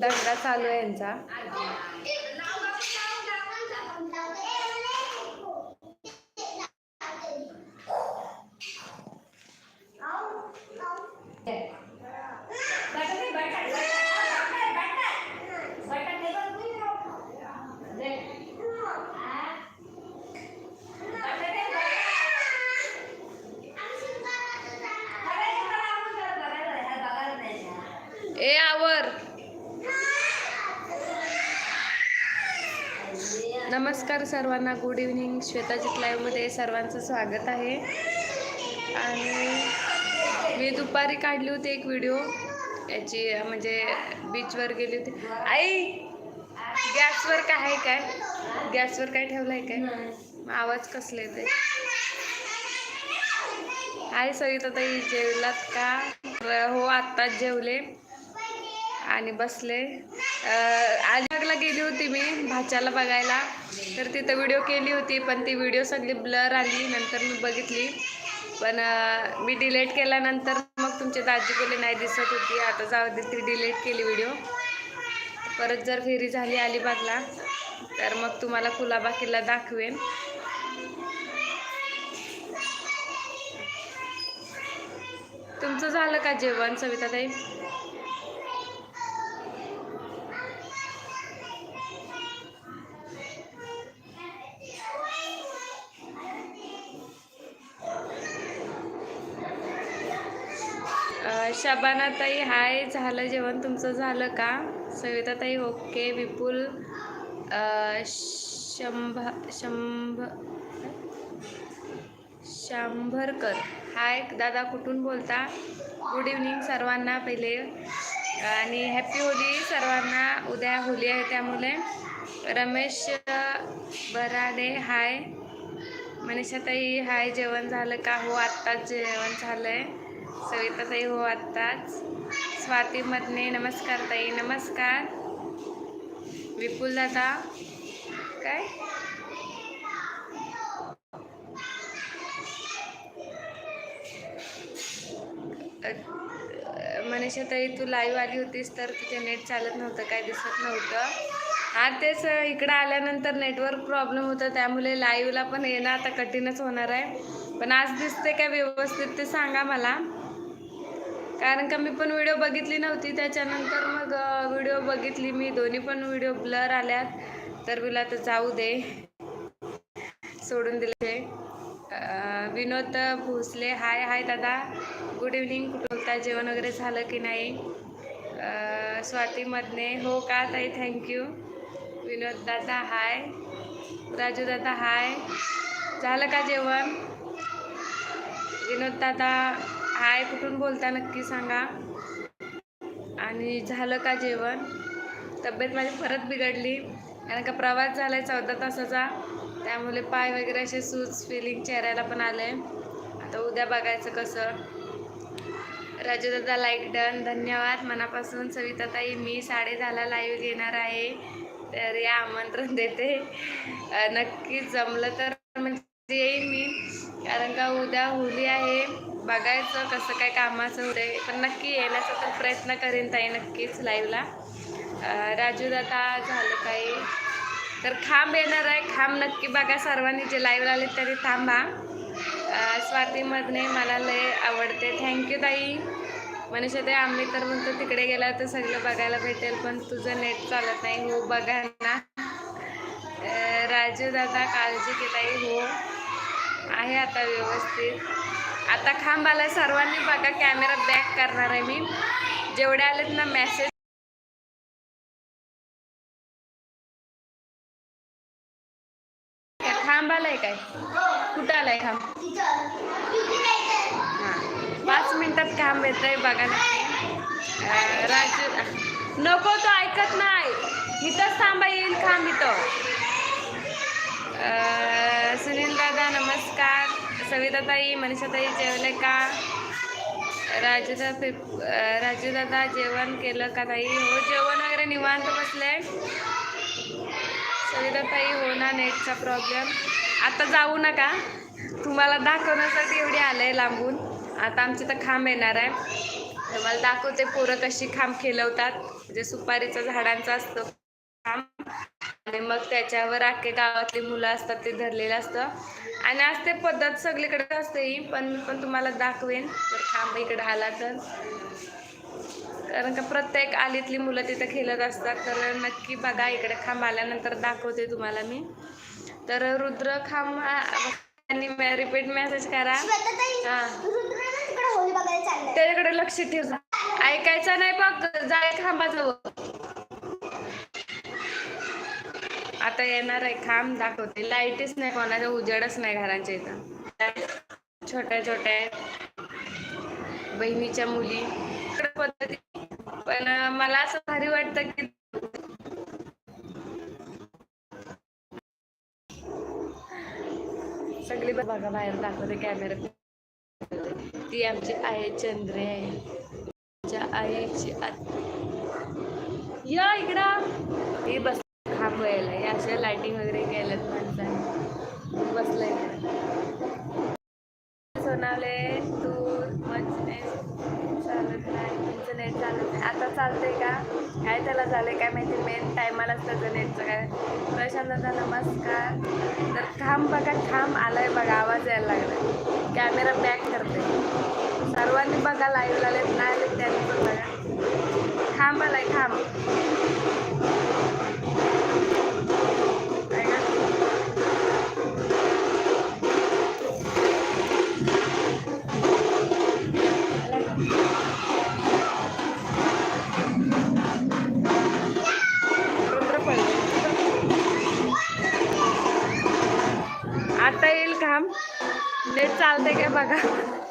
दंगा चालू आहे यांचा. सर्वांना गुड इव्हनिंग श्वेताजित लाईव्हमध्ये सर्वांचं स्वागत आहे. आणि मी दुपारी काढली होती एक व्हिडिओ याची म्हणजे बीचवर गेली होती. आई गॅसवर काय आहे काय? गॅसवर काय ठेवलं आहे काय आवाज कसले येते आहे सविता ताई जेवलात का? हो आत्ताच जेवले. आणि बसले. अलिबागला गेली होती मी भाच्याला बघायला. तर तिथं व्हिडिओ केली होती पण ती व्हिडिओ सगळी ब्लर आली नंतर मी बघितली. पण मी डिलीट केल्यानंतर मग तुमचे दाजी बोलले नाही दिसत होती. आता जाऊ दे ती डिलीट केली व्हिडिओ परत जर फेरी झाली अलिबागला तर मग तुम्हाला कुलाबा किल्ला दाखवेन. तुमचं झालं का जेवण सविताताई? शबानाताई हाय झालं जेवण तुमचं झालं का? सविताताई ओके विपुल शंभ शंभ शंभरकर. हाय दादा कुठून बोलता? गुड इव्हनिंग सर्वांना पहिले. आणि हॅपी होली सर्वांना. उद्या होली आहे त्यामुळे. रमेश बराडे हाय. मनीषाताई हाय जेवण झालं का? हो आत्ताच जेवण झालं आहे सविताताई हो आत्ताच. स्वाती मदने नमस्कार ताई नमस्कार. विपुल दादा काय? मनीषा ताई तू लाईव्ह आली होतीस तर तुझे नेट चालत नव्हतं काय दिसत नव्हतं. हा तेच इकडं आल्यानंतर नेटवर्क प्रॉब्लेम होता त्यामुळे लाईव्हला पण येणं आता कठीणच होणार आहे. पण आज दिसते काय व्यवस्थित ते सांगा मला. कारण का मी पण व्हिडिओ बघितली नव्हती. त्याच्यानंतर मग व्हिडिओ बघितली मी. दोन्ही पण व्हिडिओ ब्लर आल्यात. तर मला तर जाऊ दे. सोडून दिले. विनोद भोसले हाय हाय दादा. गुड इव्हनिंग कुठे बोलता जेवण वगैरे झालं की नाही? स्वातीमधने हो का ताई? थँक्यू विनोद दादा हाय. राजू दादा हाय. झालं का जेवण? विनोद दादा हाय कुठून बोलता नक्की सांगा. आणि झालं का जेवण? तब्येत माझी परत बिघडली. कारण का प्रवास झाला आहे चौदा तासाचा. त्यामुळे पाय वगैरे असे सूज फिलिंग चेहऱ्याला पण आलं आहे आता उद्या बघायचं कसं. राजू दादा लाईक डन धन्यवाद. मनापासून सविताताई मी साडे दहाला लाईव्ह घेणार आहे. तर या आमंत्रण देते. नक्की जमलं तर म्हणजे येईन मी. कारण का उद्या होली आहे. बघायचं कसं काय कामाचं होतंय. पण नक्की येण्याचा तर प्रयत्न करेन ताई नक्कीच लाईव्हला राजू दादा झालं काही तर खांब येणार आहे. खांब नक्की बघा सर्वांनी. जे लाईव्ह आले तरी थांबा. स्वातीमधने मला लय आवडते. थँक्यू ताई. मनीषा ताई आम्ही तर म्हणतो तिकडे गेला तर सगळं बघायला भेटेल पण तुझं नेट चालत नाही. हो बघा ना. राजू दादा काळजी घे ताई. हो. आहे आता व्यवस्थित. आता खांब आला सर्वांनी बघा कॅमेरा बॅक करणार आहे मी. जेवढे आलेत ना मेसेज खांब आलाय काय? कुठं आलाय खांब? हां. पाच मिनिटात खांब येत आहे बघा नक्की राजू नको तो ऐकत नाही. इथंच थांबा येईल खांब इथं. सुनील दादा नमस्कार. सविताताई मनीषाताई जेवले का? राजूदा राजू राजूदादा जेवण केलं का ताई हो जेवण वगैरे निवांत बसले. सविताताई हो ना नेटचा प्रॉब्लेम आता जाऊ नका. तुम्हाला दाखवण्यासाठी एवढी आलंय लांबून. आता आमची तर खांब येणार आहे. तर मला दाखवते पोरं कशी खांब खेळवतात. म्हणजे सुपारीचं झाडांचा असतो. खांब. आणि मग त्याच्यावर अख्खे गावातली मुलं असतात ते धरलेलं असतं. आणि आज ते पद्धत सगळीकडे असते ही पण मी पण तुम्हाला दाखवेन. जर खांब इकडे आला तर. कारण का प्रत्येक आलीतली मुलं तिथं खेळत असतात. तर नक्की बघा इकडे खांब आल्यानंतर दाखवते तुम्हाला मी. तर रुद्र खांब आणि रिपीट मेसेज करा. हां. त्याच्याकडे लक्ष ठेव. ऐकायचं नाही बघ जाय खांबाजवळ. आता येणार आहे खांब दाखवते. लाईटच नाही कोणाचा उजेडच नाही घरांच्या इथं. छोट्या छोट्या आहेत. बहिणीच्या मुली. पद्धती. पण मला असं भारी वाटतं की सगळी बघा बाहेर दाखवते कॅमेरा ती. आमची आई चंद्रे आहे. आमच्या आईची या इकडं. ही बस थांबवायला हे अशा लायटिंग वगैरे केल्यात माणसाने. बसलंय सोनावले तू मच चालत नाही. तुमचं नेट चालत नाही. आता चालतंय का? काय त्याला झालं काय माहिती? मेन टायमालाच त्याचं नेटचं काय? प्रशांतदा नमस्कार. तर थांब बघा थांब. आलाय बघा आवाज यायला लागला कॅमेरा बॅक करते. सर्वांनी बघा लाईव्ह झालेत नाही आले त्यांनी पण बघा. थांब आलाय थांब. नेट काय बघा.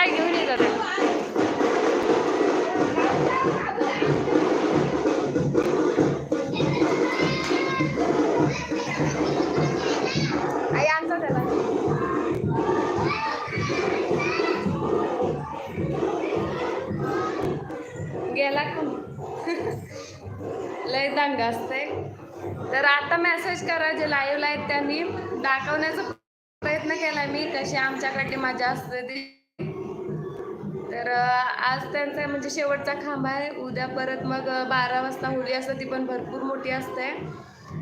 आ घेऊन ये आई आणतो त्याला. गेला का लय दंग असते तर आता मेसेज करा जे लाईव्ह आहेत त्यांनी. दाखवण्याचा प्रयत्न केला मी कशी आमच्याकडली मजा असते ती. तर आज त्यांचा म्हणजे शेवटचा खांब आहे. उद्या परत मग बारा वाजता होळी असते ती पण भरपूर मोठी असते.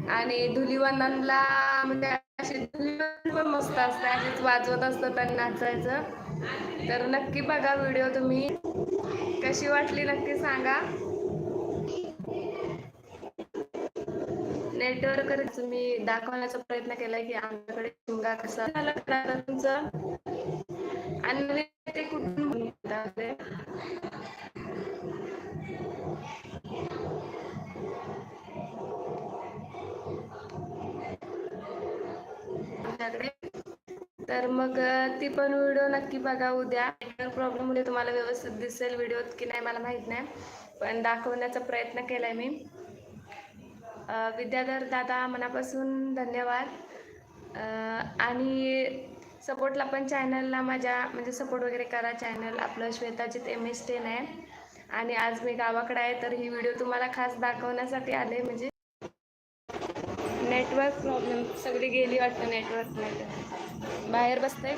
आणि धुलीवंदनला म्हणजे अशी धुलीवंदन पण मस्त असते. अशीच वाजवत असतात आणि नाचायचं. तर नक्की बघा व्हिडिओ तुम्ही. कशी वाटली नक्की सांगा. नेटवर्क मी दाखवण्याचा प्रयत्न केला की आमच्याकडे शिमगा कसा झाला तुमचं? आणि ते कुठून तर मग ती पण व्हिडिओ नक्की बघा उद्या. नेटवर्क प्रॉब्लेममुळे तुम्हाला व्यवस्थित दिसेल व्हिडिओत की नाही मला माहीत नाही. पण दाखवण्याचा प्रयत्न केलाय मी. विद्याधर दादा मनापासून धन्यवाद. आणि सपोर्टला पण चॅनलला माझ्या म्हणजे सपोर्ट वगैरे करा चॅनल. आपलं श्वेताजित एम एस टेन आहे आणि आज मी गावाकडे आहे तर ही व्हिडिओ तुम्हाला खास दाखवण्यासाठी आले. म्हणजे नेटवर्क प्रॉब्लेम सगळी गेली वाटतं नेटवर्क नाही बाहेर बसते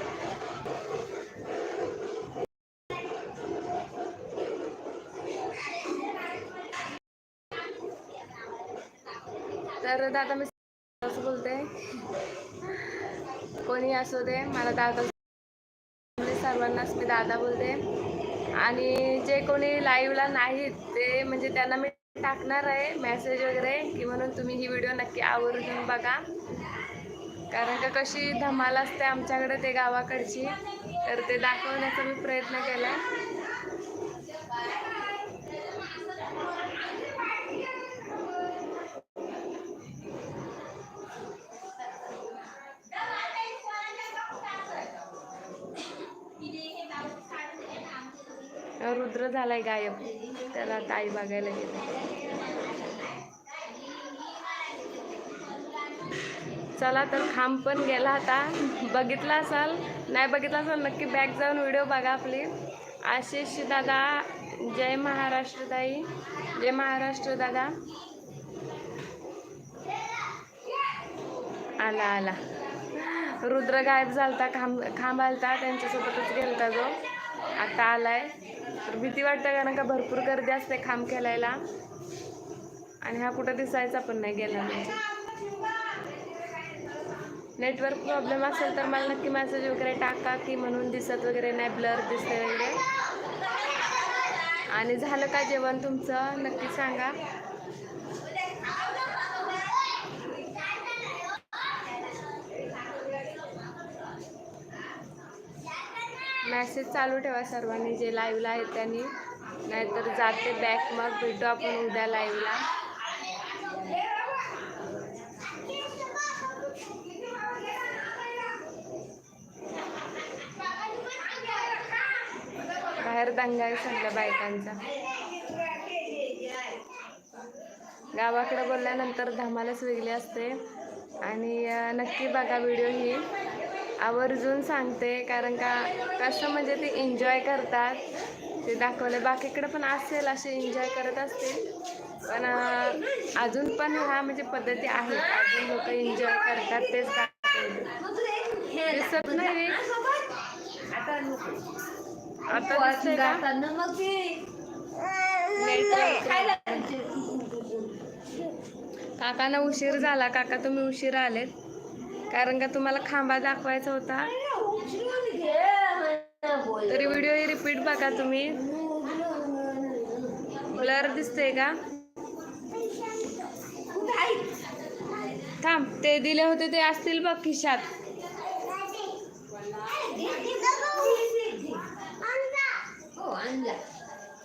तर दादा मी बोलते. कोणी असू दे मला दादा म्हणजे सर्वांनाच मी दादा बोलते. आणि जे कोणी लाईव्हला नाहीत ते म्हणजे त्यांना मी टाकणार आहे मेसेज वगैरे की म्हणून तुम्ही ही व्हिडिओ नक्की आवर्जून बघा. कारण का कशी धमाल असते आमच्याकडे ते गावाकडची. तर ते दाखवण्याचा मी प्रयत्न केला रुद्र झालाय गायब. त्याला ताई बघायला गेले. चला तर खांब पण गेला आता. बघितला असाल? नाही बघितला असाल नक्की बॅक जाऊन व्हिडिओ बघा आपली. आशिष दादा जय महाराष्ट्र ताई. जय महाराष्ट्र दादा. आला आला. रुद्र गायब झालता खांब खांब आलता त्यांच्यासोबतच गेलता जो. आता आलाय. तर भीती वाटतं कारण का भरपूर गर्दी असते खांब खेळायला. आणि हा कुठं दिसायचा पण नाही गेला. म्हणजे नेटवर्क प्रॉब्लेम असेल तर मला नक्की मेसेज वगैरे टाका की म्हणून दिसत वगैरे नाही ब्लर दिसते वगैरे. आणि झालं का जेवण तुमचं? नक्की सांगा. मॅसेज चालू ठेवा सर्वांनी जे लाईव्हला आहेत त्यांनी. नाहीतर जाते बॅक मग भेटू आपण उद्या लाईव्हला बाहेर दंगा आहे सगळ्या बायकांचा. गावाकडे बोलल्यानंतर धमालच वेगळी असते. आणि नक्की बघा व्हिडिओ ही. आवर्जून सांगते कारण का कसं म्हणजे ते एन्जॉय करतात. ते दाखवले बाकीकडे पण असेल असे एन्जॉय करत असतील. पण अजून पण ह्या म्हणजे पद्धती आहेत अजून लोक एन्जॉय करतात तेच दिसत नाही काकांना उशीर झाला. काका तुम्ही उशीर आलेत. कारण का तुम्हाला खांबा दाखवायचा होता. तरी व्हिडिओ रिपीट बघा तुम्ही. ब्लर दिसते का? थांब ते दिले होते ते असतील बघ खिशात.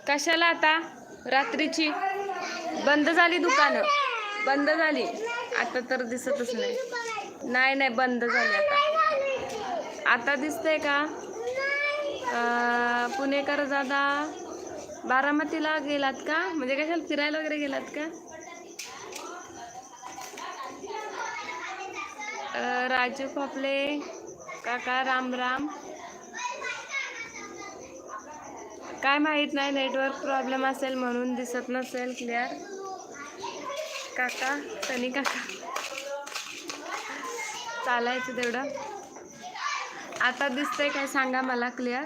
कशाला आता? रात्रीची. बंद झाली दुकानं. बंद झाली. आता तर दिसतच नाही. नाही नाही बंद झाले आता. आता दिसतंय का? पुणेकर दादा बारामतीला गेलात का? म्हणजे कशाला फिरायला वगैरे गेलात का? राजू फापले काका राम राम. काय माहीत नाही नेटवर्क प्रॉब्लेम असेल म्हणून दिसत नसेल क्लिअर. काका सनी काका. चालायचं तेवढं. आता दिसतंय काय सांगा मला क्लिअर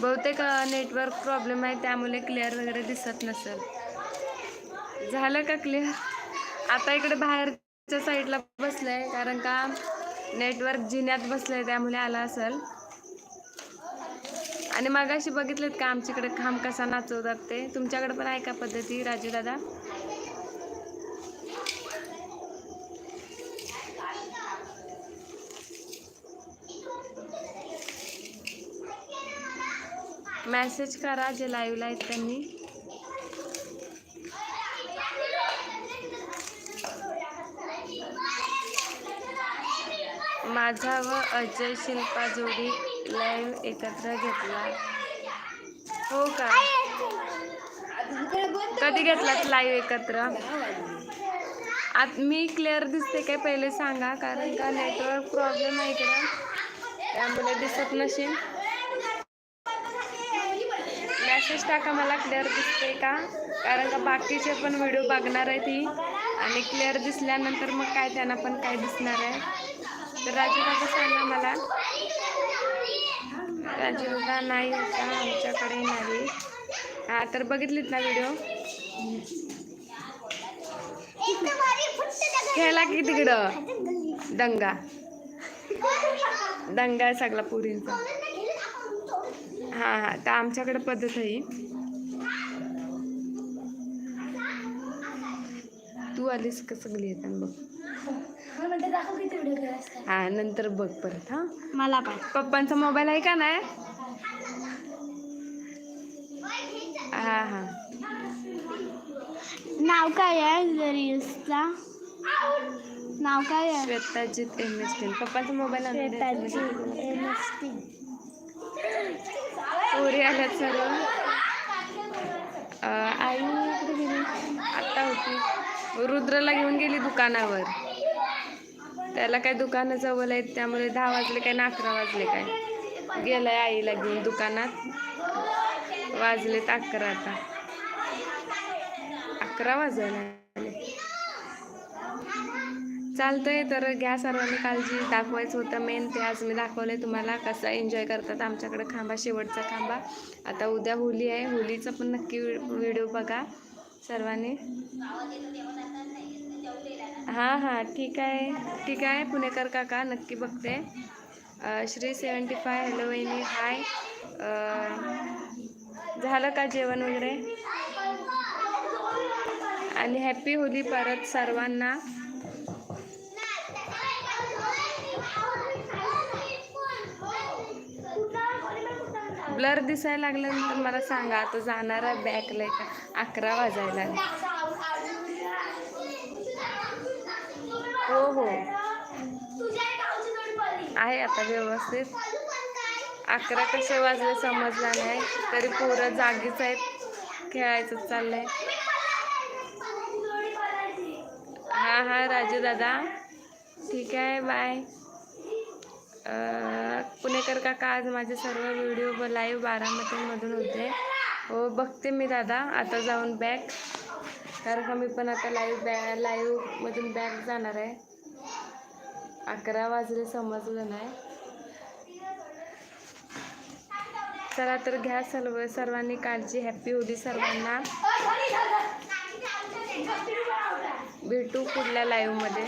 बहुतेक नेटवर्क प्रॉब्लेम आहे त्यामुळे क्लिअर वगैरे दिसत नसेल. झालं का क्लिअर आता इकडे बाहेरच्या साईडला बसलंय कारण का नेटवर्क जिन्यात बसलंय त्यामुळे आला असेल. आणि मागाशी बघितलेत का आमच्याकडे खांब कसा नाचवतात ते? तुमच्याकडे पण आहे का पद्धती राजू दादा? मेसेज करा जे लाईव्हला आहेत त्यांनी. माझा व अजय शिल्पा जोडी लाईव्ह एकत्र घेतला. हो का? कधी घेतलात लाईव्ह एकत्र? आत मी क्लिअर दिसते काय पहिले सांगा कारण का नेटवर्क प्रॉब्लेम आहे का त्यामुळे दिसत नसेल. टाका मला क्लिअर दिसते का? कारण का बाकीचे पण व्हिडिओ बघणार आहे ती. आणि क्लिअर दिसल्यानंतर मग काय त्यांना पण काय दिसणार आहे. तर राजीबाबा सांगा मला. राजू नाही होता आमच्याकडे नाही. हा तर बघितलीत ना व्हिडिओ खेळला की तिकडं? दंगा. दंगा आहे सगळा पुरींचा. हां हां. तर आमच्याकडे पद्धत आहे. ही. तू आलीस का सगळी येतात बघ. हा नंतर बघ परत हा. मला पण. पप्पांचा मोबाईल आहे का नाही? हा हा. नाव काय आहे रील्सचा? नाव काय आहे? श्वेताजीत M S ten पप्पांचा mobile Shwetaji M S T पोरी आल्यात सर्व. आई कुठे गेली. आत्ता होती. रुद्रला घेऊन गेली दुकानावर. त्याला काय दुकानं जवळ आहेत त्यामुळे दहा वाजले काय ना अकरा वाजले काय. गेलाय आईला घेऊन दुकानात. वाजलेत अकरा आता. अकरा वाजायला चालतंय तर घ्या सर्वांनी काळजी दाखवायचं होतं मेन ते आज मी दाखवलंय तुम्हाला कसं एन्जॉय करतात आमच्याकडे खांबा शेवटचा खांबा. आता उद्या होली आहे. होलीचा पण नक्की व्हिडिओ बघा सर्वांनी. हां हां ठीक आहे. ठीक आहे पुणेकर काका नक्की बघते. श्री सेवन्टी फाय हॅलो वहिनी हाय झालं का जेवण वगैरे? आणि हॅपी होली परत सर्वांना. ब्लर दिसायला लागल्यानंतर मला सांगा आता जाणार आहे बॅकला का अकरा वाजायला हो हो. आहे आता व्यवस्थित. अकरा कसे वाजले समजला नाही. तरी पोरं जागीच आहेत. खेळायचं चाललंय. हा हा राजू दादा. ठीक आहे बाय पुणेकर काका आज माझे सर्व व्हिडिओ लाईव्ह बारामतीमधून होते. हो बघते मी दादा. आता जाऊन बॅक कारण का मी पण आता लाईव्ह बॅ लाईव्हमधून बॅक जाणार आहे. अकरा वाजले समजलं नाही. चला तर घ्या सर्व सर्वांनी काळजी हॅपी होली सर्वांना. भेटू पुढल्या लाईव्हमध्ये